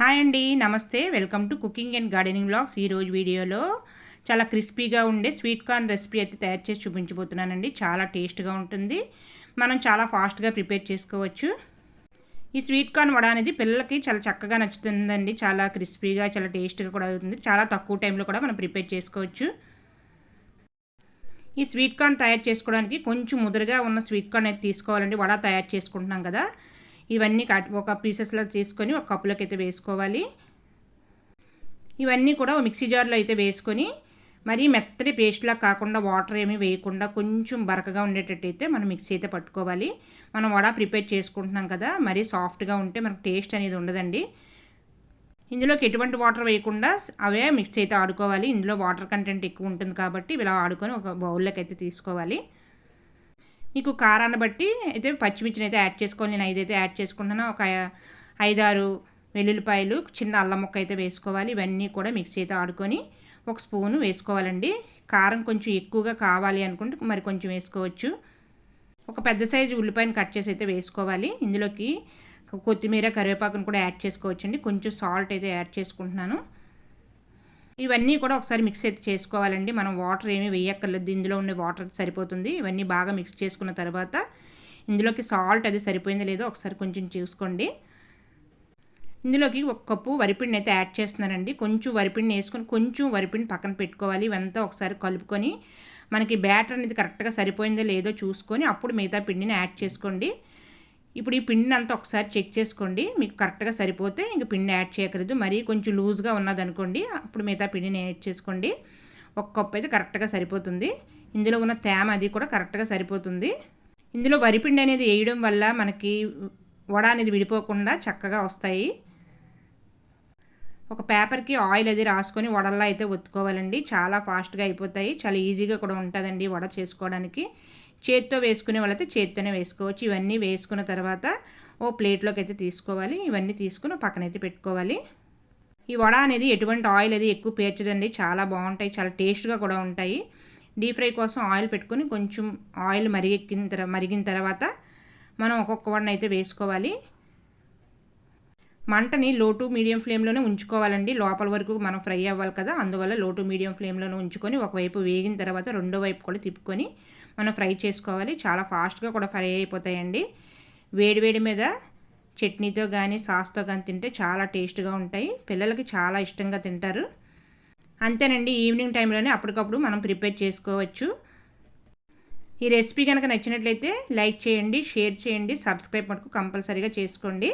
Hi అండి నమస్తే. Welcome to cooking and gardening blogs ఈరోజు వీడియోలో చాలా క్రిస్పీగా ఉండే స్వీట్ కార్న్ రెసిపీ అయితే తయారు చేసి చూపించబోతున్నానండి. చాలా టేస్ట్గా ఉంటుంది. మనం చాలా ఫాస్ట్గా ప్రిపేర్ చేసుకోవచ్చు. ఈ స్వీట్ కార్న్ వడ అనేది పిల్లలకి చాలా చక్కగా నచ్చుతుందండి. చాలా క్రిస్పీగా చాలా టేస్ట్గా కూడా అవుతుంది. చాలా తక్కువ టైంలో కూడా మనం ప్రిపేర్ చేసుకోవచ్చు. ఈ స్వీట్ కార్న్ తయారు చేసుకోవడానికి కొంచెం ముదురుగా ఉన్న స్వీట్ కార్న్ అయితే తీసుకోవాలండి. వడ తయారు చేసుకుంటున్నాం కదా. ఇవన్నీ ఒక పీసెస్లో తీసుకొని ఒక కప్పులోకి అయితే వేసుకోవాలి. ఇవన్నీ కూడా మిక్సీ జార్లో అయితే వేసుకొని మరీ మెత్తటి పేస్ట్లా కాకుండా వాటర్ ఏమీ వేయకుండా కొంచెం బరకగా ఉండేటట్టు అయితే మనం మిక్సీ అయితే పట్టుకోవాలి. మనం వడ ప్రిపేర్ చేసుకుంటున్నాం కదా మరీ సాఫ్ట్గా ఉంటే మనకు టేస్ట్ అనేది ఉండదండి. ఇందులోకి ఎటువంటి వాటర్ వేయకుండా అవే మిక్స్ అయితే ఆడుకోవాలి. ఇందులో వాటర్ కంటెంట్ ఎక్కువ ఉంటుంది కాబట్టి ఇలా ఆడుకొని ఒక బౌల్లోకి అయితే తీసుకోవాలి. మీకు కారాన్ని బట్టి అయితే పచ్చిమిర్చిని అయితే యాడ్ చేసుకోవాలి. నేను ఐదైతే యాడ్ చేసుకుంటున్నాను ఒక ఐదారు వెల్లుల్లిపాయలు చిన్న అల్లం ముక్క అయితే వేసుకోవాలి. ఇవన్నీ కూడా మిక్సీ అయితే ఆడుకొని ఒక స్పూను వేసుకోవాలండి. కారం కొంచెం ఎక్కువగా కావాలి అనుకుంటే మరి కొంచెం వేసుకోవచ్చు. ఒక పెద్ద సైజు ఉల్లిపాయను కట్ చేసి అయితే వేసుకోవాలి. ఇందులోకి కొత్తిమీర కరివేపాకును కూడా యాడ్ చేసుకోవచ్చండి. కొంచెం సాల్ట్ అయితే యాడ్ చేసుకుంటున్నాను. ఇవన్నీ కూడా ఒకసారి మిక్స్ అయితే చేసుకోవాలండి. మనం వాటర్ ఏమీ వేయక్కర్లేదు. ఇందులో ఉండే వాటర్ సరిపోతుంది. ఇవన్నీ బాగా మిక్స్ చేసుకున్న తర్వాత ఇందులోకి సాల్ట్ అది సరిపోయిందో లేదో ఒకసారి కొంచెం చూసుకోండి. ఇందులోకి ఒక కప్పు వరిపిండిని అయితే యాడ్ చేస్తున్నానండి. కొంచెం వరిపిండిని వేసుకొని కొంచెం వరిపిండి పక్కన పెట్టుకోవాలి. ఇవంతా ఒకసారి కలుపుకొని మనకి బ్యాటర్ అనేది కరెక్ట్గా సరిపోయిందో లేదో చూసుకొని అప్పుడు మిగతా పిండిని యాడ్ చేసుకోండి. ఇప్పుడు ఈ పిండిని అంతా ఒకసారి చెక్ చేసుకోండి. మీకు కరెక్ట్గా సరిపోతే ఇంక పిండి యాడ్ చేయకూడదు మరీ కొంచెం లూజ్గా ఉన్నదనుకోండి అప్పుడు మిగతా పిండిని యాడ్ చేసుకోండి. ఒక కప్పు అయితే కరెక్ట్గా సరిపోతుంది. ఇందులో ఉన్న తేమ అది కూడా కరెక్ట్గా సరిపోతుంది. ఇందులో వరిపిండి అనేది వేయడం వల్ల మనకి వడ అనేది విడిపోకుండా చక్కగా వస్తాయి. ఒక పేపర్కి ఆయిల్ అది రాసుకొని వడల్లో అయితే ఒత్తుకోవాలండి. చాలా ఫాస్ట్గా అయిపోతాయి. చాలా ఈజీగా కూడా ఉంటుందండి వడ చేసుకోవడానికి. చేత్తో వేసుకునే వాళ్ళైతే చేత్తోనే వేసుకోవచ్చు. ఇవన్నీ వేసుకున్న తర్వాత ఓ ప్లేట్లోకి అయితే తీసుకోవాలి. ఇవన్నీ తీసుకుని పక్కనైతే పెట్టుకోవాలి. ఈ వడ అనేది ఎటువంటి ఆయిల్ అది ఎక్కువ పేర్చదండి. చాలా బాగుంటాయి. చాలా టేస్ట్గా కూడా ఉంటాయి. డీప్ ఫ్రై కోసం ఆయిల్ పెట్టుకొని కొంచెం ఆయిల్ మరిగెక్కిన తర్వాత మరిగిన తర్వాత మనం ఒక్కొక్క వడనైతే వేసుకోవాలి. మంటని లో టు మీడియం ఫ్లేమ్లోనే ఉంచుకోవాలండి. లోపల వరకు మనం ఫ్రై అవ్వాలి కదా అందువల్ల లో టు మీడియం ఫ్లేమ్లోనే ఉంచుకొని ఒకవైపు వేగిన తర్వాత రెండో వైపు కూడా తిప్పుకొని మనం ఫ్రై చేసుకోవాలి. చాలా ఫాస్ట్గా కూడా ఫ్రై అయిపోతాయండి. వేడివేడి మీద చట్నీతో కానీ సాస్తో కానీ తింటే చాలా టేస్ట్గా ఉంటాయి. పిల్లలకి చాలా ఇష్టంగా తింటారు. అంతేనండి ఈవినింగ్ టైంలోనే అప్పటికప్పుడు మనం ప్రిపేర్ చేసుకోవచ్చు. ఈ రెసిపీ కనుక నచ్చినట్లయితే లైక్ చేయండి షేర్ చేయండి సబ్స్క్రైబ్ మటుకు కంపల్సరీగా చేసుకోండి.